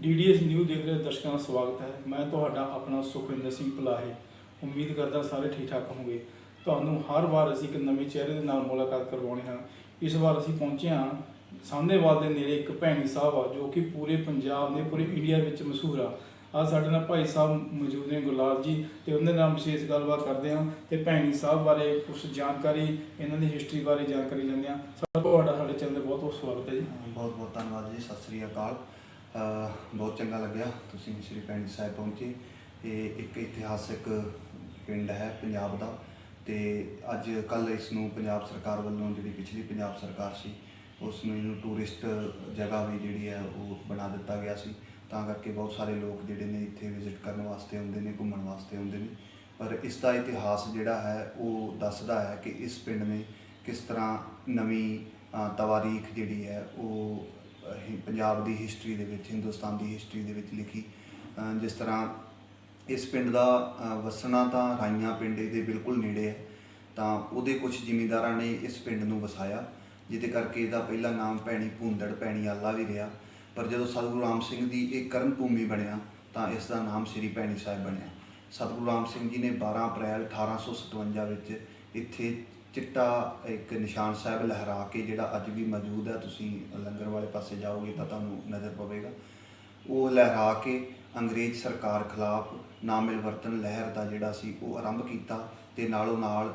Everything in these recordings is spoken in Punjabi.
ਡੀਡੀਐਸ ਨਿਊ ਦੇਖ ਰਹੇ ਦਰਸ਼ਕਾਂ ਦਾ ਸਵਾਗਤ ਹੈ। ਮੈਂ ਤੁਹਾਡਾ ਆਪਣਾ ਸੁਖਵਿੰਦਰ ਸਿੰਘ ਭਲਾਹੇ। ਉਮੀਦ ਕਰਦਾ ਸਾਰੇ ਠੀਕ ਠਾਕ ਹੋਵੋਗੇ। ਤੁਹਾਨੂੰ ਹਰ ਵਾਰ ਅਸੀਂ ਇੱਕ ਨਵੇਂ ਚਿਹਰੇ ਦੇ ਨਾਲ ਮੁਲਾਕਾਤ ਕਰਵਾਉਣੇ ਹਾਂ। ਇਸ ਵਾਰ ਅਸੀਂ ਪਹੁੰਚੇ ਹਾਂ ਸਾਹਨੇਵਾਲ ਦੇ ਨੇੜੇ ਇੱਕ ਭੈਣੀ ਸਾਹਿਬ ਆ, ਜੋ ਕਿ ਪੂਰੇ ਪੰਜਾਬ ਦੇ, ਪੂਰੇ ਇੰਡੀਆ ਵਿੱਚ ਮਸ਼ਹੂਰ ਆ। ਅੱਜ ਸਾਡੇ ਨਾਲ ਭਾਈ ਸਾਹਿਬ ਮੌਜੂਦ ਨੇ ਗੁਲਾਬ ਜੀ, ਤੇ ਉਹਨਾਂ ਨਾਲ ਵਿਸ਼ੇਸ਼ ਗੱਲਬਾਤ ਕਰਦੇ ਹਾਂ। ਤੇ ਭੈਣੀ ਸਾਹਿਬ ਬਾਰੇ ਕੁਝ ਜਾਣਕਾਰੀ, ਇਹਨਾਂ ਦੀ ਹਿਸਟਰੀ ਬਾਰੇ ਜਾਣਕਾਰੀ ਲੈਂਦੇ ਹਾਂ। ਸਭ ਤੁਹਾਡਾ ਸਾਡੇ ਚੈਨਲ ਤੇ ਬਹੁਤ ਬਹੁਤ ਸਵਾਗਤ ਹੈ ਜੀ। ਬਹੁਤ ਬਹੁਤ ਧੰਨਵਾਦ ਜੀ। ਸਤਿ ਸ੍ਰੀ ਅਕਾਲ। ਬਹੁਤ ਚੰਗਾ ਲੱਗਿਆ। ਤੁਸੀਂ ਸ਼੍ਰੀ ਪੈਂਡ ਸਾਹਿਬ ਪਹੁੰਚੇ। ਇਹ ਇੱਕ ਇਤਿਹਾਸਕ ਪਿੰਡ ਹੈ ਪੰਜਾਬ ਦਾ ਤੇ ਅੱਜ ਕੱਲ ਇਸ ਨੂੰ ਪੰਜਾਬ ਸਰਕਾਰ ਵੱਲੋਂ ਜਿਹੜੀ ਪਿਛਲੀ ਪੰਜਾਬ ਸਰਕਾਰ ਸੀ ਉਸ ਨੂੰ ਇਹਨੂੰ ਟੂਰਿਸਟ ਜਗ੍ਹਾ ਵੀ ਜਿਹੜੀ ਹੈ ਉਹ ਬਣਾ ਦਿੱਤਾ ਗਿਆ ਸੀ। ਤਾਂ ਕਰਕੇ ਬਹੁਤ ਸਾਰੇ ਲੋਕ ਜਿਹੜੇ ਨੇ ਇੱਥੇ ਵਿਜ਼ਿਟ ਕਰਨ ਵਾਸਤੇ ਆਉਂਦੇ ਨੇ ਘੁੰਮਣ ਵਾਸਤੇ ਆਉਂਦੇ ਨੇ। ਪਰ ਇਸ ਦਾ ਇਤਿਹਾਸ ਜਿਹੜਾ ਹੈ ਉਹ ਦੱਸਦਾ ਹੈ ਕਿ ਇਸ ਪਿੰਡ ਨੇ ਕਿਸ ਤਰ੍ਹਾਂ ਨਵੀਂ ਅ, ਤਵਾਰੀਖ ਜਿਹੜੀ ਹੈ ਉਹ ਹਿ- ਪੰਜਾਬ ਦੀ ਹਿਸਟਰੀ ਦੇ ਵਿੱਚ ਹਿੰਦੁਸਤਾਨ ਦੀ ਹਿਸਟਰੀ ਦੇ ਵਿੱਚ ਲਿਖੀ ਅ, ਜਿਸ ਤਰ੍ਹਾਂ ਇਸ ਪਿੰਡ ਦਾ ਅ, ਵਸਣਾ ਤਾਂ ਰਾਈਆਂ ਪਿੰਡ ਦੇ ਬਿਲਕੁਲ ਨੇੜੇ ਹੈ ਤਾਂ ਉਹਦੇ ਕੁਝ ਜ਼ਿਮੀਂਦਾਰਾਂ ਨੇ ਇਸ ਪਿੰਡ ਨੂੰ ਵਸਾਇਆ ਜਿਹਦੇ ਕਰਕੇ ਇਹਦਾ ਪਹਿਲਾ ਨਾਮ ਭੈਣੀ ਭੂੰਦੜ ਭੈਣੀ ਆਲਾ ਵੀ ਰਿਹਾ ਪਰ ਜਦੋਂ ਸਤਿਗੁਰੂ ਰਾਮ ਸਿੰਘ ਦੀ ਇਹ ਕਰਮ ਭੂਮੀ ਬਣਿਆ ਤਾਂ ਇਸ ਦਾ ਨਾਮ ਸ੍ਰੀ ਭੈਣੀ ਸਾਹਿਬ ਬਣਿਆ। ਸਤਿਗੁਰੂ ਰਾਮ ਸਿੰਘ ਜੀ ਨੇ 12 ਅਪ੍ਰੈਲ 1857 ਵਿੱਚ ਇੱਥੇ ਚਿੱਟਾ ਇੱਕ ਨਿਸ਼ਾਨ ਸਾਹਿਬ ਲਹਿਰਾ ਕੇ ਜਿਹੜਾ ਅੱਜ ਵੀ ਮੌਜੂਦ ਹੈ, ਤੁਸੀਂ ਲੰਗਰ ਵਾਲੇ ਪਾਸੇ ਜਾਓਗੇ ਤਾਂ ਤੁਹਾਨੂੰ ਨਜ਼ਰ ਪਵੇਗਾ। ਉਹ ਲਹਿਰਾ ਕੇ ਅੰਗਰੇਜ਼ ਸਰਕਾਰ ਖਿਲਾਫ ਨਾਮਿਲਵਰਤਨ ਲਹਿਰ ਦਾ ਜਿਹੜਾ ਸੀ, ਉਹ ਆਰੰਭ ਕੀਤਾ ਤੇ ਨਾਲੋਂ ਨਾਲ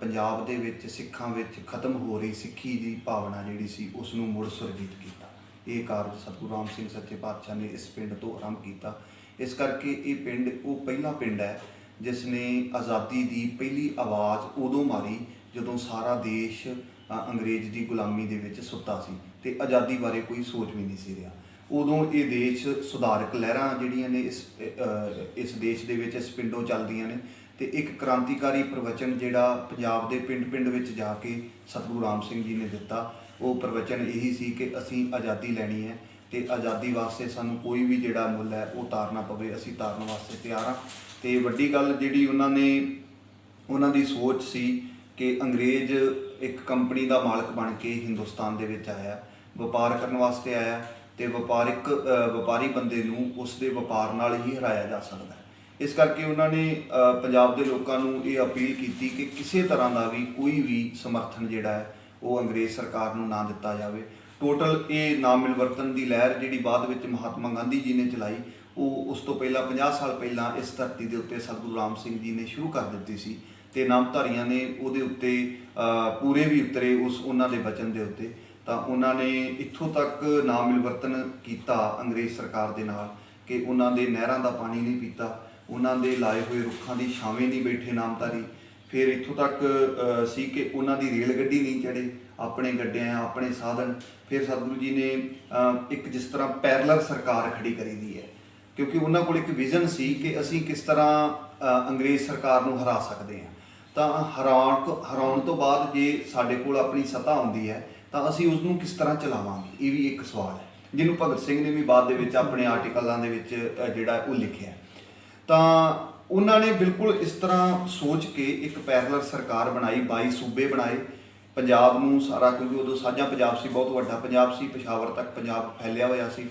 ਪੰਜਾਬ ਦੇ ਵਿੱਚ, ਸਿੱਖਾਂ ਵਿੱਚ ਖਤਮ ਹੋ ਰਹੀ ਸਿੱਖੀ ਦੀ ਭਾਵਨਾ ਜਿਹੜੀ ਸੀ ਉਸ ਨੂੰ ਮੁੜ ਸੁਰਜੀਤ ਕੀਤਾ। ਇਹ ਕਾਰਜ ਸਤਿਗੁਰੂ ਰਾਮ ਸਿੰਘ ਸੱਚੇ ਪਾਤਸ਼ਾਹ ਨੇ ਇਸ ਪਿੰਡ ਤੋਂ ਆਰੰਭ ਕੀਤਾ। ਇਸ ਕਰਕੇ ਇਹ ਪਿੰਡ, ਉਹ ਪਹਿਲਾ ਪਿੰਡ ਹੈ ਜਿਸ ਨੇ ਆਜ਼ਾਦੀ ਦੀ ਪਹਿਲੀ ਆਵਾਜ਼ ਉਦੋਂ ਮਾਰੀ ਜਦੋਂ ਸਾਰਾ ਦੇਸ਼ ਅੰਗਰੇਜ਼ ਦੀ ਗੁਲਾਮੀ ਦੇ ਵਿੱਚ ਸੁੱਤਾ ਸੀ ਤੇ ਆਜ਼ਾਦੀ ਬਾਰੇ ਕੋਈ ਸੋਚ ਵੀ ਨਹੀਂ ਸੀ ਰਿਹਾ। ਉਦੋਂ ਇਹ ਦੇਸ਼ ਸੁਧਾਰਕ ਲਹਿਰਾਂ ਜਿਹੜੀਆਂ ਨੇ ਇਸ ਇਸ ਦੇਸ਼ ਦੇ ਵਿੱਚ ਇਸ ਪਿੰਡੋਂ ਚੱਲਦੀਆਂ ਨੇ ਤੇ ਇੱਕ ਕ੍ਰਾਂਤੀਕਾਰੀ ਪ੍ਰਵਚਨ ਜਿਹੜਾ ਪੰਜਾਬ ਦੇ ਪਿੰਡ-ਪਿੰਡ ਵਿੱਚ ਜਾ ਕੇ ਸਤਿਗੁਰੂ ਰਾਮ ਸਿੰਘ ਜੀ ਨੇ ਦਿੱਤਾ, ਉਹ ਪ੍ਰਵਚਨ ਇਹੀ ਸੀ ਕਿ ਅਸੀਂ ਆਜ਼ਾਦੀ ਲੈਣੀ ਹੈ ਤੇ ਆਜ਼ਾਦੀ ਵਾਸਤੇ ਸਾਨੂੰ ਕੋਈ ਵੀ ਜਿਹੜਾ ਮੁੱਲ ਹੈ, ਉਹ ਤਾਰਨਾ ਪਵੇ, ਅਸੀਂ ਤਾਰਨ ਵਾਸਤੇ ਤਿਆਰ ਹਾਂ। ਤੇ ਵੱਡੀ ਗੱਲ ਜਿਹੜੀ ਉਹਨਾਂ ਨੇ, ਉਹਨਾਂ ਦੀ ਸੋਚ ਸੀ ਕਿ ਅੰਗਰੇਜ਼ ਇੱਕ ਕੰਪਨੀ ਦਾ ਮਾਲਕ ਬਣ ਕੇ ਹਿੰਦੁਸਤਾਨ ਦੇ ਵਿੱਚ ਆਇਆ, ਵਪਾਰ ਕਰਨ ਵਾਸਤੇ ਆਇਆ ਤੇ ਵਪਾਰਿਕ ਵਪਾਰੀ ਬੰਦੇ ਨੂੰ ਉਸ ਦੇ ਵਪਾਰ ਨਾਲ ਹੀ ਹਰਾਇਆ ਜਾ ਸਕਦਾ ਹੈ। ਇਸ ਕਰਕੇ ਉਹਨਾਂ ਨੇ ਪੰਜਾਬ ਦੇ ਲੋਕਾਂ ਨੂੰ ਇਹ ਅਪੀਲ ਕੀਤੀ ਕਿ ਕਿਸੇ ਤਰ੍ਹਾਂ ਦਾ ਵੀ ਕੋਈ ਵੀ ਸਮਰਥਨ ਜਿਹੜਾ ਹੈ, ਉਹ ਅੰਗਰੇਜ਼ ਸਰਕਾਰ ਨੂੰ ਨਾ ਦਿੱਤਾ ਜਾਵੇ। ਟੋਟਲ ਇਹ ਨਾਮ ਮਿਲਵਰਤਨ ਦੀ ਲਹਿਰ ਜਿਹੜੀ ਬਾਅਦ ਵਿੱਚ ਮਹਾਤਮਾ ਗਾਂਧੀ ਜੀ ਨੇ ਚਲਾਈ, ਉਹ ਉਸ ਤੋਂ ਪਹਿਲਾਂ 50 ਸਾਲ ਪਹਿਲਾਂ ਇਸ ਧਰਤੀ ਦੇ ਉੱਤੇ ਸਤਿਗੁਰੂ ਰਾਮ ਸਿੰਘ ਜੀ ਨੇ ਸ਼ੁਰੂ ਕਰ ਦਿੱਤੀ ਸੀ ਤੇ ਨਾਮਧਾਰੀਆਂ ਨੇ ਉਹਦੇ ਉੱਤੇ ਪੂਰੇ ਵੀ ਉਤਰੇ ਉਸ ਉਹਨਾਂ ਦੇ ਬਚਨ ਦੇ ਉੱਤੇ। ਤਾਂ ਉਹਨਾਂ ਨੇ ਇੱਥੋਂ ਤੱਕ ਨਾਮ ਮਿਲਵਰਤਨ ਕੀਤਾ ਅੰਗਰੇਜ਼ ਸਰਕਾਰ ਦੇ ਨਾਲ ਕਿ ਉਹਨਾਂ ਦੇ ਨਹਿਰਾਂ ਦਾ ਪਾਣੀ ਨਹੀਂ ਪੀਤਾ, ਉਹਨਾਂ ਦੇ ਲਾਏ ਹੋਏ ਰੁੱਖਾਂ ਦੀ ਛਾਵੇਂ ਨਹੀਂ ਬੈਠੇ ਨਾਮਧਾਰੀ। ਫਿਰ ਇੱਥੋਂ ਤੱਕ ਸੀ ਕਿ ਉਹਨਾਂ ਦੀ ਰੇਲ ਗੱਡੀ ਨਹੀਂ ਚੜੇ ਆਪਣੇ ਗੱਡਿਆਂ, ਆਪਣੇ ਸਾਧਨ, ਫਿਰ ਸਤਿਗੁਰੂ ਜੀ ਨੇ ਇੱਕ ਜਿਸ ਤਰ੍ਹਾਂ ਪੈਰਲਲ ਸਰਕਾਰ ਖੜੀ ਕਰੀ ਦੀ ਹੈ। ਕਿਉਂਕਿ ਉਹਨਾਂ ਕੋਲ ਇੱਕ ਵਿਜ਼ਨ ਸੀ ਕਿ ਅਸੀਂ ਕਿਸ ਤਰ੍ਹਾਂ ਅੰਗਰੇਜ਼ ਸਰਕਾਰ ਨੂੰ ਹਰਾ ਸਕਦੇ ਹਾਂ। ਤਾਂ ਹਰਾਉਣ ਤੋਂ ਹਰਾਉਣ ਤੋਂ ਬਾਅਦ ਜੇ ਸਾਡੇ ਕੋਲ ਆਪਣੀ ਸੱਤਾ ਆਉਂਦੀ ਹੈ, ਤਾਂ ਅਸੀਂ ਉਸ ਨੂੰ ਕਿਸ ਤਰ੍ਹਾਂ ਚਲਾਵਾਂਗੇ? ਇਹ ਵੀ ਇੱਕ ਸਵਾਲ ਹੈ। ਜਿਹਨੂੰ ਭਗਤ ਸਿੰਘ ਨੇ ਵੀ ਬਾਅਦ ਦੇ ਵਿੱਚ ਆਪਣੇ ਆਰਟੀਕਲਾਂ ਦੇ ਵਿੱਚ ਜਿਹੜਾ ਉਹ ਲਿਖਿਆ। ਤਾਂ ਉਹਨਾਂ ਨੇ ਬਿਲਕੁਲ ਇਸ ਤਰ੍ਹਾਂ ਸੋਚ ਕੇ ਇੱਕ ਪੈਰਲਲ ਸਰਕਾਰ ਬਣਾਈ 22 ਸੂਬੇ ਬਣਾਏ। ਪੰਜਾਬ ਨੂੰ ਸਾਰਾ ਕਿਉਂਕਿ ਉਦੋਂ ਸਾਂਝਾ ਪੰਜਾਬ ਸੀ, ਬਹੁਤ ਵੱਡਾ ਪੰਜਾਬ ਸੀ, ਪਸ਼ਾਵਰ ਤੱਕ ਪੰਜਾਬ ਫੈਲਿਆ ਹੋਇਆ ਸੀ।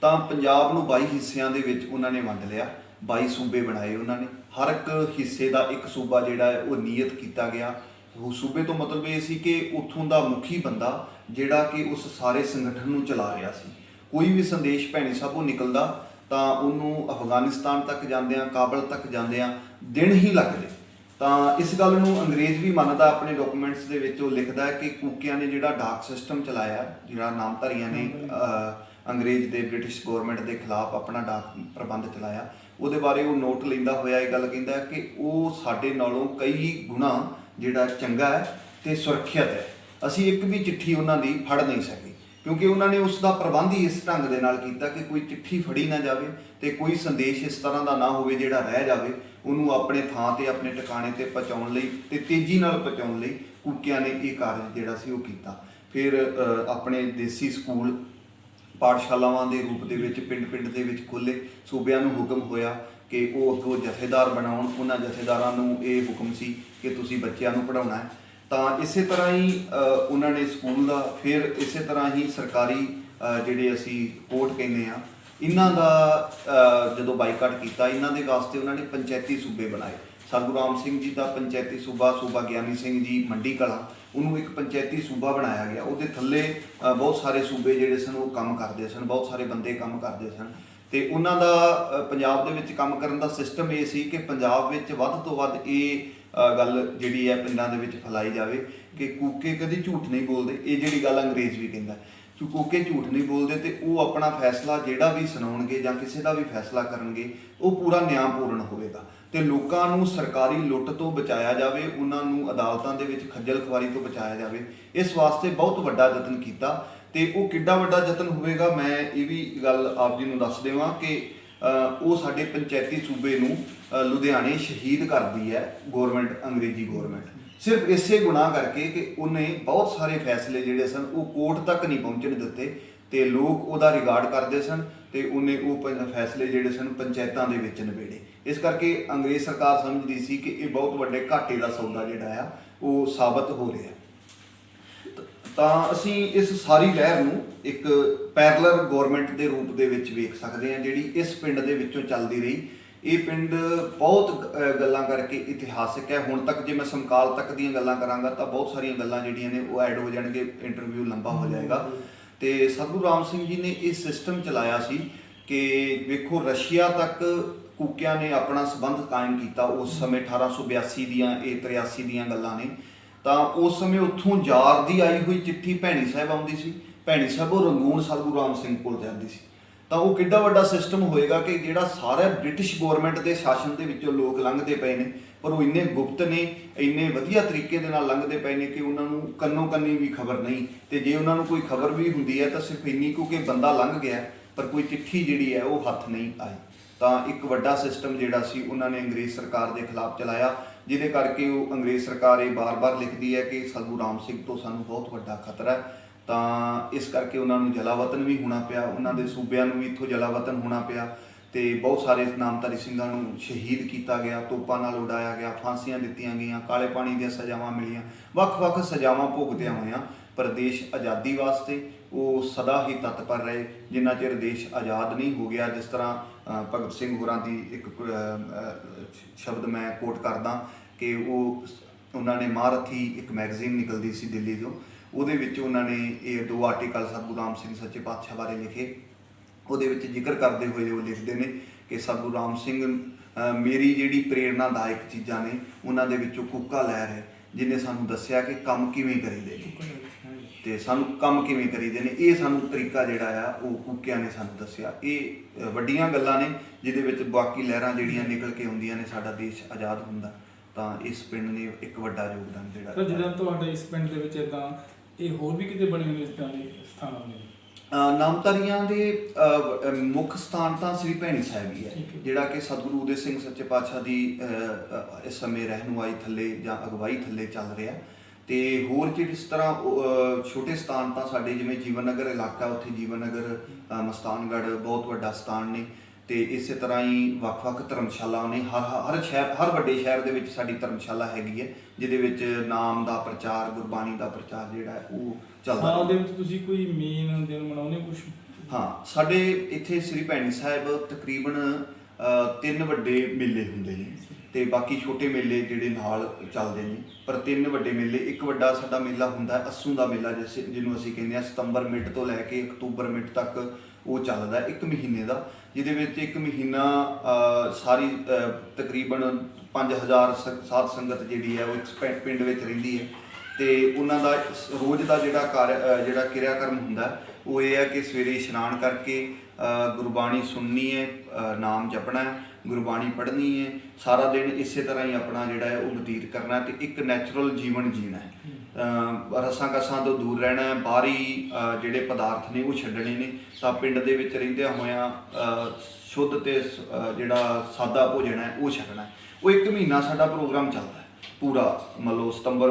ਤਾਂ ਪੰਜਾਬ ਨੂੰ 22 ਹਿੱਸਿਆਂ ਦੇ ਵਿੱਚ ਉਹਨਾਂ ਨੇ ਵੰਡ ਲਿਆ 22 ਸੂਬੇ ਬਣਾਏ ਉਹਨਾਂ ਨੇ। ਹਰ ਇੱਕ ਹਿੱਸੇ ਦਾ ਇੱਕ ਸੂਬਾ ਜਿਹੜਾ ਹੈ, ਉਹ ਨਿਯਤ ਕੀਤਾ ਗਿਆ। ਉਹ ਸੂਬੇ ਤੋਂ ਮਤਲਬ ਇਹ ਸੀ ਕਿ ਉੱਥੋਂ ਦਾ ਮੁਖੀ ਬੰਦਾ ਜਿਹੜਾ ਕਿ ਉਸ ਸਾਰੇ ਸੰਗਠਨ ਨੂੰ ਚਲਾ ਰਿਹਾ ਸੀ। ਕੋਈ ਵੀ ਸੰਦੇਸ਼ ਭੈਣੀ ਸਾਹਿਬੋਂ ਨਿਕਲਦਾ ਤਾਂ ਉਹਨੂੰ ਅਫਗਾਨਿਸਤਾਨ ਤੱਕ ਜਾਂਦਿਆਂ, ਕਾਬਲ ਤੱਕ ਜਾਂਦਿਆਂ ਦਿਨ ਹੀ ਲੱਗਦੇ ਤਾਂ ਇਸ ਗੱਲ ਨੂੰ ਅੰਗਰੇਜ਼ ਵੀ ਮੰਨਦਾ ਆਪਣੇ ਡਾਕੂਮੈਂਟਸ ਦੇ ਵਿੱਚ ਉਹ ਲਿਖਦਾ ਕਿ ਕੂਕਿਆਂ ਨੇ ਜਿਹੜਾ ਡਾਕ ਸਿਸਟਮ ਚਲਾਇਆ ਜਿਹੜਾ ਨਾਮਧਾਰੀਆਂ ਨੇ ਅੰਗਰੇਜ਼ ਦੇ ਬ੍ਰਿਟਿਸ਼ ਗਵਰਨਮੈਂਟ ਦੇ ਖਿਲਾਫ ਆਪਣਾ ਡਾਕ ਪ੍ਰਬੰਧ ਚਲਾਇਆ। ਉਹਦੇ ਬਾਰੇ ਉਹ ਨੋਟ ਲੈਂਦਾ ਹੋਇਆ ਇਹ ਗੱਲ ਕਹਿੰਦਾ ਕਿ ਉਹ ਸਾਡੇ ਨਾਲੋਂ ਕਈ ਗੁਣਾ ਜਿਹੜਾ ਚੰਗਾ ਹੈ ਤੇ ਸੁਰੱਖਿਅਤ ਹੈ। ਅਸੀਂ ਇੱਕ ਵੀ ਚਿੱਠੀ ਉਹਨਾਂ ਦੀ ਫੜ ਨਹੀਂ ਸਕੇ ਕਿਉਂਕਿ ਉਹਨਾਂ ਨੇ ਉਸ ਦਾ ਪ੍ਰਬੰਧ ਹੀ ਇਸ ਢੰਗ ਦੇ ਨਾਲ ਕੀਤਾ ਕਿ ਕੋਈ ਚਿੱਠੀ ਫੜੀ ਨਾ ਜਾਵੇ ਤੇ ਕੋਈ ਸੰਦੇਸ਼ ਇਸ ਤਰ੍ਹਾਂ ਦਾ ਨਾ ਹੋਵੇ ਜਿਹੜਾ ਰਹਿ ਜਾਵੇ। ਉਹਨੂੰ ਆਪਣੇ ਥਾਂ ਤੇ, ਆਪਣੇ ਟਿਕਾਣੇ ਤੇ ਪਹੁੰਚਾਉਣ ਲਈ ਤੇ ਤੇਜ਼ੀ ਨਾਲ ਪਹੁੰਚਾਉਣ ਲਈ ਕੂਕਿਆਂ ਨੇ ਇਹ ਕਾਰਜ ਜਿਹੜਾ ਸੀ ਉਹ ਕੀਤਾ। ਫਿਰ ਆਪਣੇ ਦੇਸੀ ਸਕੂਲ ਪਾਠਸ਼ਾਲਾਵਾਂ ਦੇ ਰੂਪ ਦੇ ਵਿੱਚ, ਪਿੰਡ-ਪਿੰਡ ਦੇ ਵਿੱਚ ਖੋਲੇ ਸੂਬਿਆਂ ਨੂੰ ਹੁਕਮ ਹੋਇਆ ਕਿ ਉਹ ਅੱਗੋਂ ਜਥੇਦਾਰ ਬਣਾਉਣ। ਉਹਨਾਂ ਜਥੇਦਾਰਾਂ ਨੂੰ ਇਹ ਹੁਕਮ ਸੀ ਕਿ ਤੁਸੀਂ ਬੱਚਿਆਂ ਨੂੰ ਪੜ੍ਹਾਉਣਾ ਹੈ। ਤਾਂ ਇਸੇ ਤਰ੍ਹਾਂ ਹੀ ਉਹਨਾਂ ਨੇ ਸਕੂਲ ਦਾ ਫਿਰ ਇਸੇ ਤਰ੍ਹਾਂ ਹੀ ਸਰਕਾਰੀ ਜਿਹੜੇ ਅਸੀਂ ਕੋਰਟ ਕਹਿੰਦੇ ਆ ਇਹਨਾਂ ਦਾ ਜਦੋਂ ਬਾਈਕਾਟ ਕੀਤਾ, ਇਹਨਾਂ ਦੇ ਵਾਸਤੇ ਉਹਨਾਂ ਨੇ ਪੰਚਾਇਤੀ ਸੂਬੇ ਬਣਾਏ। ਸਤਿਗੁਰੂ ਰਾਮ ਸਿੰਘ ਜੀ ਦਾ ਪੰਚਾਇਤੀ ਸੂਬਾ ਸੂਬਾ ਗਿਆਨੀ ਸਿੰਘ ਜੀ, ਮੰਡੀ ਕਲਾਂ, ਉਹਨੂੰ ਇੱਕ ਪੰਚਾਇਤੀ ਸੂਬਾ ਬਣਾਇਆ ਗਿਆ। ਉਹਦੇ ਥੱਲੇ ਬਹੁਤ ਸਾਰੇ ਸੂਬੇ ਜਿਹੜੇ ਸਨ, ਉਹ ਕੰਮ ਕਰਦੇ ਸਨ, ਬਹੁਤ ਸਾਰੇ ਬੰਦੇ ਕੰਮ ਕਰਦੇ ਸਨ। ਤੇ ਉਹਨਾਂ ਦਾ ਪੰਜਾਬ ਦੇ ਵਿੱਚ ਕੰਮ ਕਰਨ ਦਾ ਸਿਸਟਮ ਇਹ ਸੀ ਕਿ ਪੰਜਾਬ ਵਿੱਚ ਵੱਧ ਤੋਂ ਵੱਧ ਇਹ ਗੱਲ ਜਿਹੜੀ ਹੈ ਪਿੰਡਾਂ ਦੇ ਵਿੱਚ ਫੈਲਾਈ ਜਾਵੇ ਕਿ ਕੂਕੇ ਕਦੀ ਝੂਠ ਨਹੀਂ ਬੋਲਦੇ। ਇਹ ਜਿਹੜੀ ਗੱਲ ਅੰਗਰੇਜ਼ ਵੀ ਕਹਿੰਦਾ। ਕਿ ਕੂਕੇ ਝੂਠ ਨਹੀਂ ਬੋਲਦੇ ਤੇ ਉਹ ਆਪਣਾ ਫੈਸਲਾ ਜਿਹੜਾ ਵੀ ਸੁਣਾਉਣਗੇ ਜਾਂ ਕਿਸੇ ਦਾ ਵੀ ਫੈਸਲਾ ਕਰਨਗੇ, ਉਹ ਪੂਰਾ ਨਿਆਂਪੂਰਨ ਹੋਵੇਗਾ। ਤੇ ਲੋਕਾਂ ਨੂੰ ਸਰਕਾਰੀ ਲੁੱਟ ਤੋਂ ਬਚਾਇਆ ਜਾਵੇ, ਉਹਨਾਂ ਨੂੰ ਅਦਾਲਤਾਂ ਦੇ ਵਿੱਚ ਖੱਜਲ ਖਵਾਰੀ ਤੋਂ ਬਚਾਇਆ ਜਾਵੇ, ਇਸ ਵਾਸਤੇ ਬਹੁਤ ਵੱਡਾ ਯਤਨ ਕੀਤਾ ਤੇ ਉਹ ਕਿੱਡਾ ਵੱਡਾ ਯਤਨ ਹੋਵੇਗਾ, ਮੈਂ ਇਹ ਵੀ ਗੱਲ ਆਪ ਜੀ ਨੂੰ ਦੱਸ ਦੇਵਾਂ ਕਿ ਉਹ ਸਾਡੇ ਪੰਚਾਇਤੀ ਸੂਬੇ ਨੂੰ ਲੁਧਿਆਣੇ ਸ਼ਹੀਦ ਕਰਦੀ ਹੈ ਗਵਰਨਮੈਂਟ, ਅੰਗਰੇਜ਼ੀ ਗਵਰਨਮੈਂਟ। ਸਿਰਫ ਇਸੇ ਗੁਨਾਹ ਕਰਕੇ ਕਿ ਉਹਨੇ ਬਹੁਤ ਸਾਰੇ ਫੈਸਲੇ ਜਿਹੜੇ ਸਨ, ਉਹ ਕੋਰਟ ਤੱਕ ਨਹੀਂ ਪਹੁੰਚਣ ਦਿੱਤੇ ਤੇ ਲੋਕ ਉਹਦਾ ਰਿਗਾਰਡ ਕਰਦੇ ਸਨ ਤੇ ਉਹਨੇ ਉਹ ਪ- ਫੈਸਲੇ ਜਿਹੜੇ ਸਨ ਪੰਚਾਇਤਾਂ ਦੇ ਵਿੱਚ ਨਿਬੇੜੇ। ਇਸ ਕਰਕੇ ਅੰਗਰੇਜ਼ ਸਰਕਾਰ ਸਮਝਦੀ ਸੀ ਕਿ ਇਹ ਬਹੁਤ ਵੱਡੇ ਘਾਟੇ ਦਾ ਸੌਦਾ ਜਿਹੜਾ ਆ, ਉਹ ਸਾਬਤ ਹੋ ਰਿਹਾ। ਤਾਂ ਅਸੀਂ ਇਸ ਸਾਰੀ ਲਹਿਰ ਨੂੰ ਇੱਕ ਪੈਰਲਲ ਗਵਰਨਮੈਂਟ ਦੇ ਰੂਪ ਦੇ ਵਿੱਚ ਵੇਖ ਸਕਦੇ ਹਾਂ, ਜਿਹੜੀ ਇਸ ਪਿੰਡ ਦੇ ਵਿੱਚੋਂ ਚੱਲਦੀ ਰਹੀ। ਇਹ ਪਿੰਡ ਬਹੁਤ ਗੱਲਾਂ ਕਰਕੇ ਇਤਿਹਾਸਿਕ ਹੈ। ਹੁਣ ਤੱਕ ਜੇ ਮੈਂ ਸਮਕਾਲ ਤੱਕ ਦੀਆਂ ਗੱਲਾਂ ਕਰਾਂਗਾ ਤਾਂ ਬਹੁਤ ਸਾਰੀਆਂ ਗੱਲਾਂ ਜਿਹੜੀਆਂ ਨੇ ਉਹ ਐਡ ਹੋ ਜਾਣਗੇ ਇੰਟਰਵਿਊ ਲੰਬਾ ਹੋ ਜਾਏਗਾ। ਤੇ ਸਤਿਗੁਰੂ ਰਾਮ ਸਿੰਘ ਜੀ ਨੇ ਇਹ ਸਿਸਟਮ ਚਲਾਇਆ ਸੀ ਕਿ ਵੇਖੋ ਰਸ਼ੀਆ ਤੱਕ ਕੂਕਿਆਂ ਨੇ ਆਪਣਾ ਸਬੰਧ ਕਾਇਮ ਕੀਤਾ ਉਸ ਸਮੇਂ 1882 ਦੀਆਂ ਇਹ 83 ਦੀਆਂ ਗੱਲਾਂ ਨੇ। ਤਾਂ ਉਸ ਸਮੇਂ ਉੱਥੋਂ ਜਾਰ ਦੀ ਆਈ ਹੋਈ ਚਿੱਠੀ ਭੈਣੀ ਸਾਹਿਬ ਆਉਂਦੀ ਸੀ। ਭੈਣੀ ਸਾਹਿਬ ਉਹ ਰੰਗੂਨ ਸਤਿਗੁਰੂ ਰਾਮ ਸਿੰਘ ਕੋਲ ਜਾਂਦੀ ਸੀ। ਤਾਂ ਉਹ ਕਿੱਡਾ ਵੱਡਾ ਸਿਸਟਮ ਹੋਏਗਾ ਕਿ ਜਿਹੜਾ ਸਾਰਾ ਬ੍ਰਿਟਿਸ਼ ਗਵਰਨਮੈਂਟ ਦੇ ਸ਼ਾਸਨ ਦੇ ਵਿੱਚੋਂ ਲੋਕ ਲੰਘਦੇ ਪਏ ਨੇ, ਪਰ ਉਹ ਇੰਨੇ ਗੁਪਤ ਨੇ, ਇੰਨੇ ਵਧੀਆ ਤਰੀਕੇ ਦੇ ਨਾਲ ਲੰਘਦੇ ਪਏ ਨੇ ਕਿ ਉਹਨਾਂ ਨੂੰ ਕੰਨੋ ਕੰਨੀ ਵੀ ਖਬਰ ਨਹੀਂ। ਤੇ ਜੇ ਉਹਨਾਂ ਨੂੰ ਕੋਈ ਖਬਰ ਵੀ ਹੁੰਦੀ ਹੈ ਤਾਂ ਸਿਰਫ ਇੰਨੀ ਕੁ ਕਿ ਬੰਦਾ ਲੰਘ ਗਿਆ, ਪਰ ਕੋਈ ਚਿੱਠੀ ਜਿਹੜੀ ਹੈ ਉਹ ਹੱਥ ਨਹੀਂ ਆਈ। ਤਾਂ ਇੱਕ ਵੱਡਾ ਸਿਸਟਮ ਜਿਹੜਾ ਸੀ, ਉਹਨਾਂ ਨੇ ਅੰਗਰੇਜ਼ ਸਰਕਾਰ ਦੇ ਖਿਲਾਫ ਚਲਾਇਆ, ਜਿਹਦੇ ਕਰਕੇ ਉਹ ਅੰਗਰੇਜ਼ ਸਰਕਾਰ ਇਹ ਬਾਰ-ਬਾਰ ਲਿਖਦੀ ਹੈ ਕਿ ਸਤਿਗੁਰੂ ਰਾਮ ਸਿੰਘ ਤੋਂ ਸਾਨੂੰ ਬਹੁਤ ਵੱਡਾ ਖਤਰਾ ਹੈ। ਤਾਂ ਇਸ ਕਰਕੇ ਉਹਨਾਂ ਨੂੰ ਜਲਾਵਤਨ ਵੀ ਹੋਣਾ ਪਿਆ, ਉਹਨਾਂ ਦੇ ਸੂਬਿਆਂ ਨੂੰ ਵੀ ਇੱਥੋਂ ਜਲਾਵਤਨ ਹੋਣਾ ਪਿਆ ਤੇ ਬਹੁਤ ਸਾਰੇ ਨਾਮਧਾਰੀ ਸਿੰਘਾਂ ਨੂੰ ਸ਼ਹੀਦ ਕੀਤਾ ਗਿਆ, ਤੋਪਾਂ ਨਾਲ ਉਡਾਇਆ ਗਿਆ, ਫਾਂਸੀਆਂ ਦਿੱਤੀਆਂ ਗਈਆਂ, ਕਾਲੇ ਪਾਣੀ ਦੀਆਂ ਸਜ਼ਾਵਾਂ ਮਿਲੀਆਂ, ਵੱਖ-ਵੱਖ ਸਜ਼ਾਵਾਂ ਭੁਗਤਿਆਂ ਹੋਇਆਂ ਪਰ ਦੇਸ਼ ਆਜ਼ਾਦੀ ਵਾਸਤੇ ਉਹ ਸਦਾ ਹੀ ਤਤਪਰ ਰਹੇ, ਜਿੰਨਾ ਚਿਰ ਦੇਸ਼ ਆਜ਼ਾਦ ਨਹੀਂ ਹੋ ਗਿਆ, ਜਿਸ ਤਰ੍ਹਾਂ ਭਗਤ ਸਿੰਘ ਹੋਰਾਂ ਦੀ ਇੱਕ ਸ਼ਬਦ ਮੈਂ ਕੋਟ ਕਰਦਾ ਕਿ ਉਹ, ਉਹਨਾਂ ਨੇ ਮਹਾਰਥੀ ਇੱਕ ਮੈਗਜ਼ੀਨ ਨਿਕਲਦੀ ਸੀ ਦਿੱਲੀ ਤੋਂ। ਉਹਦੇ ਵਿੱਚ ਉਹਨਾਂ ਨੇ ਇਹ ਦੋ ਆਰਟੀਕਲ ਸਤਿਗੁਰੂ ਰਾਮ ਸਿੰਘ ਸੱਚੇ ਪਾਤਸ਼ਾਹ ਬਾਰੇ ਲਿਖੇ। ਉਹਦੇ ਵਿੱਚ ਜ਼ਿਕਰ ਕਰਦੇ ਹੋਏ ਉਹ ਲਿਖਦੇ ਨੇ ਕਿ ਸਤਿਗੁਰੂ ਰਾਮ ਸਿੰਘ ਮੇਰੀ ਜਿਹੜੀ ਪ੍ਰੇਰਨਾਦਾਇਕ ਚੀਜ਼ਾਂ ਨੇ ਉਹਨਾਂ ਦੇ ਵਿੱਚੋਂ ਕੁੱਕਾ ਲਹਿਰ ਹੈ ਜਿਨੇ ਸਾਨੂੰ ਦੱਸਿਆ ਕਿ ਕੰਮ ਕਿਵੇਂ ਕਰੀਦੇ ਨੇ। ਤੇ ਸਾਨੂੰ ਕੰਮ ਕਿਵੇਂ ਕਰੀਦੇ ਨੇ ਇਹ ਸਾਨੂੰ ਤਰੀਕਾ ਜਿਹੜਾ ਆ ਉਹ ਕੁੱਕਿਆਂ ਨੇ ਸਾਨੂੰ ਦੱਸਿਆ। ਇਹ ਵੱਡੀਆਂ ਗੱਲਾਂ ਨੇ ਜਿਹਦੇ ਵਿੱਚ ਬਾਕੀ ਲਹਿਰਾਂ ਜਿਹੜੀਆਂ ਨਿਕਲ ਕੇ ਆਉਂਦੀਆਂ ਨੇ ਸਾਡਾ ਦੇਸ਼ ਆਜ਼ਾਦ ਹੁੰਦਾ ਤਾਂ ਇਸ ਪਿੰਡ ਨੇ ਇੱਕ ਵੱਡਾ ਯੋਗਦਾਨ ਸਰ ਜਿਹੜਾ ਜਿਹੜਾ ਤੁਹਾਡੇ ਇਸ ਪਿੰਡ ਦੇ ਵਿੱਚ ਇਦਾਂ ਇਹ ਹੋਰ ਵੀ ਕਿਤੇ ਬਣੇ ਹੋਏ ਇਸ ਤਰ੍ਹਾਂ ਦੇ ਸਥਾਨ ਨੇ ਅ, ਨਾਮਧਾਰੀਆਂ ਦੇ ਅ, ਅ, ਮੁੱਖ ਸਥਾਨ ਤਾਂ ਸ੍ਰੀ ਭੈਣੀ ਸਾਹਿਬ ਹੀ ਹੈ ਠੀਕ ਹੈ। ਜਿਹੜਾ ਕਿ ਸਤਿਗੁਰੂ ਉਦੇ ਸਿੰਘ ਸੱਚੇ ਪਾਤਸ਼ਾਹ ਦੀ ਅ, ਅ, ਇਸ ਸਮੇਂ ਰਹਿਨੁਮਾਈ ਥੱਲੇ ਜਾਂ ਅਗਵਾਈ ਥੱਲੇ ਚੱਲ ਰਿਹਾ ਤੇ ਹੋਰ ਜਿਸ ਤਰ੍ਹਾਂ ਉਹ, ਅ, ਛੋਟੇ ਸਥਾਨ ਤਾਂ ਸਾਡੇ ਜਿਵੇਂ ਜੀਵਨ ਨਗਰ ਇਲਾਕਾ ਉੱਥੇ ਜੀਵਨ ਨਗਰ ਅ, ਮਸਤਾਨਗੜ੍ਹ ਬਹੁਤ ਵੱਡਾ ਸਥਾਨ ਨੇ। ਤੇ ਇਸੇ ਤਰ੍ਹਾਂ ਹੀ ਵੱਖ-ਵੱਖ ਧਰਮਸ਼ਾਲਾ ਨੇ। ਹਰ ਹਰ ਸ਼ਹਿਰ ਹਰ ਵੱਡੇ ਸ਼ਹਿਰ ਦੇ ਵਿੱਚ ਸਾਡੀ ਧਰਮਸ਼ਾਲਾ ਹੈਗੀ ਹੈ ਜਿਹਦੇ ਵਿੱਚ ਨਾਮ ਦਾ ਪ੍ਰਚਾਰ ਗੁਰਬਾਣੀ ਦਾ ਪ੍ਰਚਾਰ ਜਿਹੜਾ ਹੈ ਉਹ ਚੱਲਦਾ ਸਾਲ। ਦੇ ਵਿੱਚ ਤੁਸੀਂ ਕੋਈ ਮੇਨ ਦਿਨ ਮਨਾਉਂਦੇ ਕੁਝ ਹਾਂ ਸਾਡੇ ਇੱਥੇ ਸ੍ਰੀ ਭੈਣੀ ਸਾਹਿਬ ਤਕਰੀਬਨ ਤਿੰਨ ਵੱਡੇ ਮੇਲੇ ਹੁੰਦੇ ਨੇ ਤੇ ਬਾਕੀ ਛੋਟੇ ਮੇਲੇ ਜਿਹੜੇ ਨਾਲ ਚੱਲਦੇ ਨੇ। ਪਰ ਤਿੰਨ ਵੱਡੇ ਮੇਲੇ ਇੱਕ ਵੱਡਾ ਸਾਡਾ ਮੇਲਾ ਹੁੰਦਾ ਹੈ ਅਸੂ ਦਾ ਮੇਲਾ ਜਿਸ ਜਿਹਨੂੰ ਅਸੀਂ ਕਹਿੰਦੇ ਆ ਸਤੰਬਰ ਮਿਡ ਤੋਂ ਲੈ ਕੇ ਅਕਤੂਬਰ ਮਿਡ ਤੱਕ ਉਹ ਚੱਲਦਾ ਇੱਕ ਮਹੀਨੇ ਦਾ ਜਿਹਦੇ ਵਿੱਚ ਇੱਕ ਮਹੀਨਾ ਸਾਰੀ ਅ, ਤਕਰੀਬਨ 5000 ਸ- ਸਾਧ ਸੰਗਤ ਜਿਹੜੀ ਹੈ ਉਹ ਇੱਕ ਪਿੰ- ਪਿੰਡ ਵਿੱਚ ਰਹਿੰਦੀ ਹੈ। ਤੇ ਉਹਨਾਂ ਦਾ ਰੋਜ਼ ਦਾ ਜਿਹੜਾ ਕਾਰ ਜਿਹੜਾ ਕਿਰਿਆ ਕਰਮ ਹੁੰਦਾ ਉਹ ਇਹ ਹੈ ਕਿ ਸਵੇਰੇ ਇਸ਼ਨਾਨ ਕਰਕੇ ਗੁਰਬਾਣੀ ਸੁਣਨੀ ਹੈ ਨਾਮ ਜਪਣਾ ਹੈ ਗੁਰਬਾਣੀ ਪੜ੍ਹਨੀ ਹੈ ਸਾਰਾ ਦਿਨ ਇਸੇ ਤਰ੍ਹਾਂ ਹੀ ਆਪਣਾ ਜਿਹੜਾ ਹੈ ਉਹ ਬਤੀਤ ਕਰਨਾ ਹੈ ਤੇ ਇੱਕ ਨੈਚੁਰਲ ਜੀਵਨ ਜੀਣਾ ਹੈ। ਰਸਾਂ ਕਸਾਂ ਤੋਂ ਦੂਰ ਰਹਿਣਾ ਹੈ, ਬਾਹਰੀ ਜਿਹੜੇ ਪਦਾਰਥ ਨੇ ਉਹ ਛੱਡਣੇ ਨੇ, ਤਾਂ ਪਿੰਡ ਦੇ ਵਿੱਚ ਰਹਿੰਦਿਆਂ ਹੋਇਆਂ ਸ਼ੁੱਧ ਤੇ ਸ- ਜਿਹੜਾ ਸਾਦਾ ਭੋਜਨ ਹੈ, ਉਹ ਛਕਣਾ ਉਹ ਇੱਕ ਮਹੀਨਾ ਸਾਡਾ ਪ੍ਰੋਗਰਾਮ ਚੱਲਦਾ ਹੈ, ਪੂਰਾ ਮੰਨ ਲਓ ਸਤੰਬਰ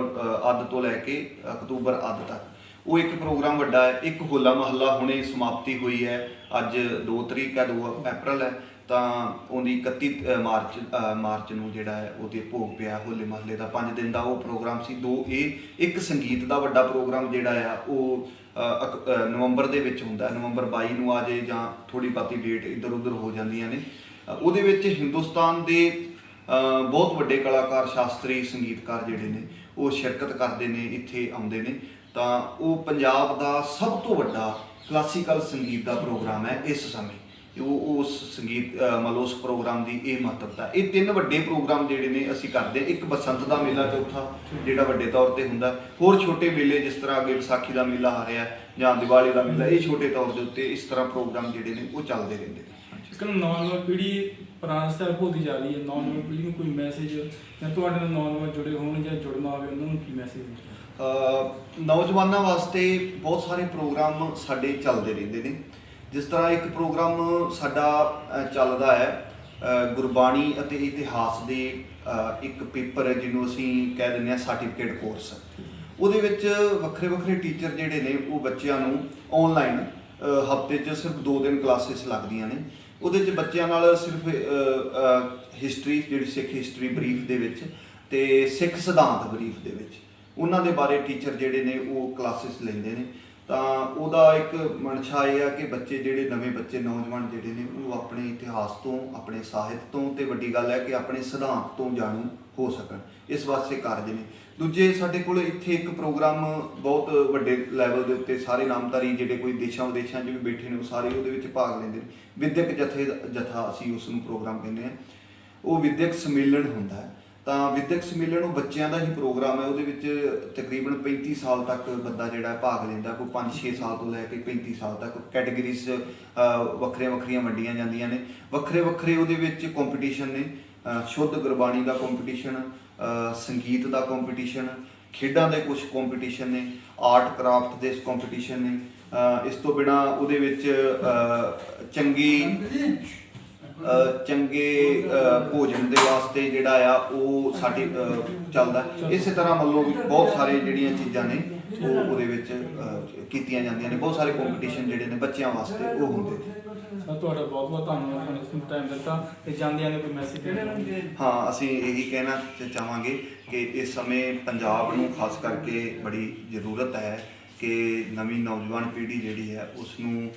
ਅੱਧ ਤੋਂ ਲੈ ਕੇ ਅਕਤੂਬਰ ਅੱਧ ਤੱਕ। ਉਹ ਇੱਕ ਪ੍ਰੋਗਰਾਮ ਵੱਡਾ ਹੈ, ਇੱਕ ਹੋਲਾ ਮਹੱਲਾ ਹੁਣੇ ਸਮਾਪਤੀ ਹੋਈ ਹੈ, ਅੱਜ 2 ਤਰੀਕ ਹੈ 2 ਅਪ੍ਰੈਲ ਹੈ। ਤਾਂ ਉਹਦੀ 31 ਮਾਰਚ ਮਾਰਚ ਨੂੰ ਜਿਹੜਾ ਹੈ ਉਹਦੇ ਭੋਗ ਪਿਆ ਹੋਲੇ ਮਹੱਲੇ ਦਾ। 5 ਦਿਨ ਦਾ ਉਹ ਪ੍ਰੋਗਰਾਮ ਸੀ। ਦੋ, ਇਹ ਇੱਕ ਸੰਗੀਤ ਦਾ ਵੱਡਾ ਪ੍ਰੋਗਰਾਮ ਜਿਹੜਾ ਆ, ਉਹ ਅਕ- ਨਵੰਬਰ ਦੇ ਵਿੱਚ ਹੁੰਦਾ। ਨਵੰਬਰ 22 ਨੂੰ ਆ ਜੇ ਜਾਂ ਥੋੜੀ ਬਾਤੀ ਡੇਟ ਇੱਧਰ ਉੱਧਰ ਹੋ ਜਾਂਦੀਆਂ ਨੇ। ਉਹਦੇ ਵਿੱਚ ਹਿੰਦੁਸਤਾਨ ਦੇ ਬਹੁਤ ਵੱਡੇ ਕਲਾਕਾਰ, ਸ਼ਾਸਤਰੀ, ਸੰਗੀਤਕਾਰ ਜਿਹੜੇ ਨੇ, ਉਹ ਸ਼ਿਰਕਤ ਕਰਦੇ ਨੇ, ਇੱਥੇ ਆਉਂਦੇ ਨੇ। ਤਾਂ ਉਹ ਪੰਜਾਬ ਦਾ ਸਭ ਤੋਂ ਵੱਡਾ ਕਲਾਸੀਕਲ ਸੰਗੀਤ ਦਾ ਪ੍ਰੋਗਰਾਮ ਹੈ ਇਸ ਸਮੇਂ। ਉਹ ਉਸ ਸੰਗੀਤ ਮਤਲਬ ਉਸ ਪ੍ਰੋਗਰਾਮ ਦੀ ਇਹ ਮਹੱਤਵਤਾ ਇਹ ਤਿੰਨ ਵੱਡੇ ਪ੍ਰੋਗਰਾਮ ਜਿਹੜੇ ਨੇ ਅਸੀਂ ਕਰਦੇ। ਇੱਕ ਬਸੰਤ ਦਾ ਮੇਲਾ ਚੌਥਾ ਜਿਹੜਾ ਵੱਡੇ ਤੌਰ ਤੇ ਹੁੰਦਾ। ਹੋਰ ਛੋਟੇ ਮੇਲੇ ਜਿਸ ਤਰ੍ਹਾਂ ਅੱਗੇ ਵਿਸਾਖੀ ਦਾ ਮੇਲਾ ਆ ਰਿਹਾ ਜਾਂ ਦੀਵਾਲੀ ਦਾ ਮੇਲਾ ਇਹ ਛੋਟੇ ਤੌਰ ਦੇ ਉੱਤੇ ਇਸ ਤਰ੍ਹਾਂ ਪ੍ਰੋਗਰਾਮ ਜਿਹੜੇ ਨੇ ਉਹ ਚੱਲਦੇ ਰਹਿੰਦੇ ਨੇ। ਇੱਕ ਨੌਜਵਾਨ ਪੀੜ੍ਹੀ ਪੁਰਾਣਾ ਸਾਹਿਬ ਭੁੱਲਦੀ ਜਾ ਰਹੀ ਹੈ। ਨੌਜਵਾਨ ਪੀੜ੍ਹੀ ਨੂੰ ਕੋਈ ਮੈਸੇਜ ਜਾਂ ਤੁਹਾਡੇ ਨਾਲ ਨੌਜਵਾਨ ਜੁੜੇ ਹੋਣ ਜਾਂ ਜੁੜਨਾ ਹੋਵੇ ਉਹਨਾਂ ਨੂੰ ਕੀ ਮੈਸੇਜ ਨੌਜਵਾਨਾਂ ਵਾਸਤੇ ਬਹੁਤ ਸਾਰੇ ਪ੍ਰੋਗਰਾਮ ਸਾਡੇ ਚੱਲਦੇ ਰਹਿੰਦੇ ਨੇ। ਜਿਸ ਤਰ੍ਹਾਂ ਇੱਕ ਪ੍ਰੋਗਰਾਮ ਸਾਡਾ ਚੱਲਦਾ ਹੈ ਗੁਰਬਾਣੀ ਅਤੇ ਇਤਿਹਾਸ ਦੇ ਇੱਕ ਪੇਪਰ ਜਿਹਨੂੰ ਅਸੀਂ ਕਹਿ ਦਿੰਦੇ ਹਾਂ ਸਰਟੀਫਿਕੇਟ ਕੋਰਸ ਉਹਦੇ ਵਿੱਚ ਵੱਖਰੇ ਵੱਖਰੇ ਟੀਚਰ ਜਿਹੜੇ ਨੇ, ਉਹ ਬੱਚਿਆਂ ਨੂੰ ਆਨਲਾਈਨ ਹਫ਼ਤੇ 'ਚ ਸਿਰਫ 2 ਦਿਨ ਕਲਾਸਿਸ ਲੱਗਦੀਆਂ ਨੇ। ਉਹਦੇ 'ਚ ਬੱਚਿਆਂ ਨਾਲ ਸਿਰਫ ਹਿਸਟਰੀ ਜਿਹੜੀ ਸਿੱਖ ਹਿਸਟਰੀ ਬਰੀਫ ਦੇ ਵਿੱਚ ਤੇ ਸਿੱਖ ਸਿਧਾਂਤ ਬਰੀਫ ਦੇ ਵਿੱਚ। ਉਹਨਾਂ ਦੇ ਬਾਰੇ ਟੀਚਰ ਜਿਹੜੇ ਨੇ, ਉਹ ਕਲਾਸਿਸ ਲੈਂਦੇ ਨੇ। ਤਾਂ ਉਹਦਾ ਇੱਕ ਮਨਸ਼ਾ ਇਹ ਆ ਕਿ ਬੱਚੇ ਜਿਹੜੇ ਨਵੇਂ ਬੱਚੇ, ਨੌਜਵਾਨ ਜਿਹੜੇ ਨੇ ਉਹ ਆਪਣੇ ਇਤਿਹਾਸ ਤੋਂ, ਆਪਣੇ ਸਾਹਿਤ ਤੋਂ ਤੇ ਵੱਡੀ ਗੱਲ ਹੈ ਕਿ ਆਪਣੇ ਸਿਧਾਂਤ ਤੋਂ ਜਾਣੂ ਹੋ ਸਕਣ, ਇਸ ਵਾਸਤੇ ਕਾਰਜ ਨੇ। ਦੂਜੇ ਸਾਡੇ ਕੋਲ ਇੱਥੇ ਇੱਕ ਪ੍ਰੋਗਰਾਮ ਬਹੁਤ ਵੱਡੇ ਲੈਵਲ ਦੇ ਉੱਤੇ ਸਾਰੇ ਨਾਮਧਾਰੀ ਜਿਹੜੇ ਕੋਈ ਦੇਸ਼ਾਂ ਵਿਦੇਸ਼ਾਂ 'ਚ ਵੀ ਬੈਠੇ ਨੇ, ਉਹ ਸਾਰੇ ਉਹਦੇ ਵਿੱਚ ਭਾਗ ਲੈਂਦੇ ਨੇ। ਵਿਦਿਅਕ ਜਥੇ ਜਥਾ ਅਸੀਂ ਉਸ ਨੂੰ ਪ੍ਰੋਗਰਾਮ ਕਹਿੰਦੇ ਆ ਉਹ ਵਿਦਿਅਕ ਸੰਮੇਲਨ ਹੁੰਦਾ ਹੈ। ਤਾਂ ਵਿਦਿਅਕ ਸੰਮੇਲਨ ਉਹ ਬੱਚਿਆਂ ਦਾ ਹੀ ਪ੍ਰੋਗਰਾਮ ਹੈ, ਉਹਦੇ ਵਿੱਚ ਤਕਰੀਬਨ 35 ਸਾਲ ਤੱਕ ਬੰਦਾ ਜਿਹੜਾ ਹੈ ਭਾਗ ਲੈਂਦਾ, ਕੋਈ 5-6 ਸਾਲ ਤੋਂ ਲੈ ਕੇ 35 ਸਾਲ ਤੱਕ। ਕੈਟਾਗਰੀਜ਼ ਵੱਖਰੀਆਂ ਵੱਖਰੀਆਂ ਵੰਡੀਆਂ ਜਾਂਦੀਆਂ ਨੇ। ਵੱਖਰੇ ਵੱਖਰੇ ਉਹਦੇ ਵਿੱਚ ਕੰਪੀਟੀਸ਼ਨ ਨੇ। ਸ਼ੁੱਧ ਗੁਰਬਾਣੀ ਦਾ ਕੰਪੀਟੀਸ਼ਨ ਸੰਗੀਤ ਦਾ ਕੰਪੀਟੀਸ਼ਨ ਖੇਡਾਂ ਦੇ ਕੁਝ ਕੰਪੀਟੀਸ਼ਨ ਨੇ ਆਰਟ ਕਰਾਫਟ ਦੇ ਕੰਪੀਟੀਸ਼ਨ ਨੇ। ਇਸ ਤੋਂ ਬਿਨਾ ਉਹਦੇ ਵਿੱਚ ਚੰਗੀ ਚੰਗੇ ਭੋਜਨ ਦੇ ਵਾਸਤੇ ਜਿਹੜਾ ਆ ਉਹ ਸਾਡੇ ਚੱਲਦਾ। ਇਸੇ ਤਰ੍ਹਾਂ ਮੰਨ ਲਓ ਵੀ ਬਹੁਤ ਸਾਰੇ ਜਿਹੜੀਆਂ ਚੀਜ਼ਾਂ ਨੇ ਉਹ ਉਹਦੇ ਵਿੱਚ ਕੀਤੀਆਂ ਜਾਂਦੀਆਂ ਨੇ। ਬਹੁਤ ਸਾਰੇ ਕੰਪੀਟੀਸ਼ਨ ਜਿਹੜੇ ਨੇ ਬੱਚਿਆਂ ਵਾਸਤੇ ਉਹ ਹੁੰਦੇ ਨੇ। ਸਰ ਤੁਹਾਡਾ ਬਹੁਤ ਬਹੁਤ ਧੰਨਵਾਦ ਤੁਹਾਨੂੰ ਇਸ ਟਾਈਮ ਦਿੱਤਾ ਤੇ ਜਾਂਦਿਆਂ ਨੇ ਕੋਈ ਮੈਸੇਜ ਦੇਣਾ ਹਾਂ? ਅਸੀਂ ਇਹੀ ਕਹਿਣਾ ਚਾਹਾਂਗੇ ਕਿ ਇਸ ਸਮੇਂ ਪੰਜਾਬ ਨੂੰ ਖਾਸ ਕਰਕੇ ਬੜੀ ਜ਼ਰੂਰਤ ਹੈ ਕਿ ਨਵੀਂ ਨੌਜਵਾਨ ਪੀੜ੍ਹੀ ਜਿਹੜੀ ਹੈ ਉਸ ਨੂੰ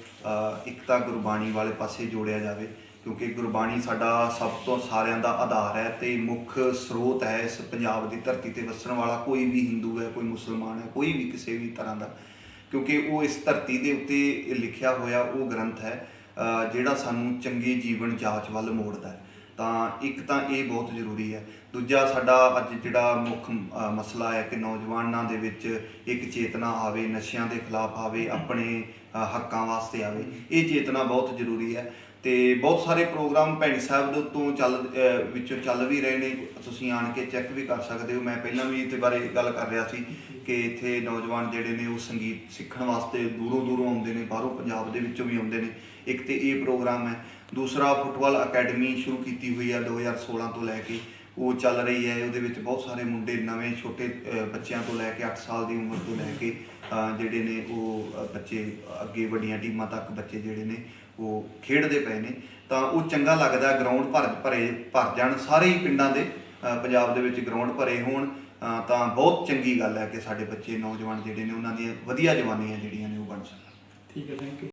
ਇੱਕ ਤਾਂ ਗੁਰਬਾਣੀ ਵਾਲੇ ਪਾਸੇ ਜੋੜਿਆ ਜਾਵੇ। ਕਿਉਂਕਿ ਗੁਰਬਾਣੀ ਸਾਡਾ ਸਭ ਤੋਂ ਸਾਰਿਆਂ ਦਾ ਆਧਾਰ ਹੈ ਤੇ ਮੁੱਖ ਸਰੋਤ ਹੈ ਇਸ ਪੰਜਾਬ ਦੀ ਧਰਤੀ ਤੇ ਵਸਣ ਵਾਲਾ। ਕੋਈ ਵੀ ਹਿੰਦੂ ਹੈ, ਕੋਈ ਮੁਸਲਮਾਨ ਹੈ, ਕੋਈ ਵੀ ਕਿਸੇ ਵੀ ਤਰ੍ਹਾਂ ਦਾ। ਕਿਉਂਕਿ ਉਹ ਇਸ ਧਰਤੀ ਦੇ ਉੱਤੇ ਲਿਖਿਆ ਹੋਇਆ ਉਹ ਗ੍ਰੰਥ ਹੈ ਜਿਹੜਾ ਸਾਨੂੰ ਚੰਗੇ ਜੀਵਨ ਜਾਚ ਵੱਲ ਮੋੜਦਾ ਹੈ। ਤਾਂ ਇੱਕ ਤਾਂ ਇਹ ਬਹੁਤ ਜ਼ਰੂਰੀ ਹੈ। ਦੂਜਾ ਸਾਡਾ ਅੱਜ ਜਿਹੜਾ ਮੁੱਖ ਮਸਲਾ ਹੈ ਕਿ ਨੌਜਵਾਨਾਂ ਦੇ ਵਿੱਚ ਇੱਕ ਚੇਤਨਾ ਆਵੇ, ਨਸ਼ਿਆਂ ਦੇ ਖਿਲਾਫ ਆਵੇ, ਆਪਣੇ ਹੱਕਾਂ ਵਾਸਤੇ ਆਵੇ। ਇਹ ਚੇਤਨਾ ਬਹੁਤ ਜ਼ਰੂਰੀ ਹੈ। ਤੇ ਬਹੁਤ ਸਾਰੇ ਪ੍ਰੋਗਰਾਮ ਭੈਣੀ ਸਾਹਿਬ ਦੇ ਤੋਂ ਚੱਲ ਅ, ਵਿੱਚੋਂ ਚੱਲ ਵੀ ਰਹੇ ਨੇ। ਤੁਸੀਂ ਆਣ ਕੇ ਚੈੱਕ ਵੀ ਕਰ ਸਕਦੇ ਹੋ। ਮੈਂ ਪਹਿਲਾਂ ਵੀ ਇਹਦੇ ਬਾਰੇ ਗੱਲ ਕਰ ਰਿਹਾ ਸੀ ਕਿ ਇੱਥੇ ਨੌਜਵਾਨ ਜਿਹੜੇ ਨੇ ਉਹ ਸੰਗੀਤ ਸਿੱਖਣ ਵਾਸਤੇ ਦੂਰੋਂ ਦੂਰੋਂ ਆਉਂਦੇ ਨੇ ਬਾਹਰੋਂ ਪੰਜਾਬ ਦੇ ਵਿੱਚੋਂ ਵੀ ਆਉਂਦੇ ਨੇ। ਇੱਕ ਤੇ ਇਹ ਪ੍ਰੋਗਰਾਮ ਹੈ। ਦੂਸਰਾ ਫੁੱਟਬਾਲ ਅਕੈਡਮੀ ਸ਼ੁਰੂ ਕੀਤੀ ਹੋਈ ਹੈ 2016 ਤੋਂ ਲੈ ਕੇ। ਉਹ ਚੱਲ ਰਹੀ ਹੈ। ਉਹਦੇ ਵਿੱਚ ਬਹੁਤ ਸਾਰੇ ਮੁੰਡੇ ਨਵੇਂ ਛੋਟੇ ਅ, ਬੱਚਿਆਂ ਤੋਂ ਲੈ ਕੇ 8 ਸਾਲ ਦੀ ਉਮਰ ਤੋਂ ਲੈ ਕੇ ਅ, ਜਿਹੜੇ ਨੇ ਉਹ ਅ, ਬੱਚੇ ਅੱਗੇ ਵੱਡੀਆਂ ਟੀਮਾਂ ਤੱਕ ਬੱਚੇ ਜਿਹੜੇ ਨੇ ਉਹ ਖੇਡਦੇ ਪਏ ਨੇ, ਤਾਂ ਉਹ ਚੰਗਾ ਲੱਗਦਾ ਗਰਾਊਂਡ ਭਰ, ਭਰੇ, ਭਰ ਜਾਣ। ਸਾਰੇ ਹੀ ਪਿੰਡਾਂ ਦੇ ਪੰਜਾਬ ਦੇ ਵਿੱਚ ਗਰਾਊਂਡ ਭਰੇ ਹੋਣ ਤਾਂ ਬਹੁਤ ਚੰਗੀ ਗੱਲ ਹੈ ਕਿ ਸਾਡੇ ਬੱਚੇ, ਨੌਜਵਾਨ ਜਿਹੜੇ ਨੇ, ਉਹਨਾਂ ਦੀਆਂ ਵਧੀਆ ਜਵਾਨੀਆਂ ਜਿਹੜੀਆਂ ਨੇ, ਉਹ ਬਣ ਸਕਣ। ਠੀਕ ਹੈ ਥੈਂਕ ਯੂ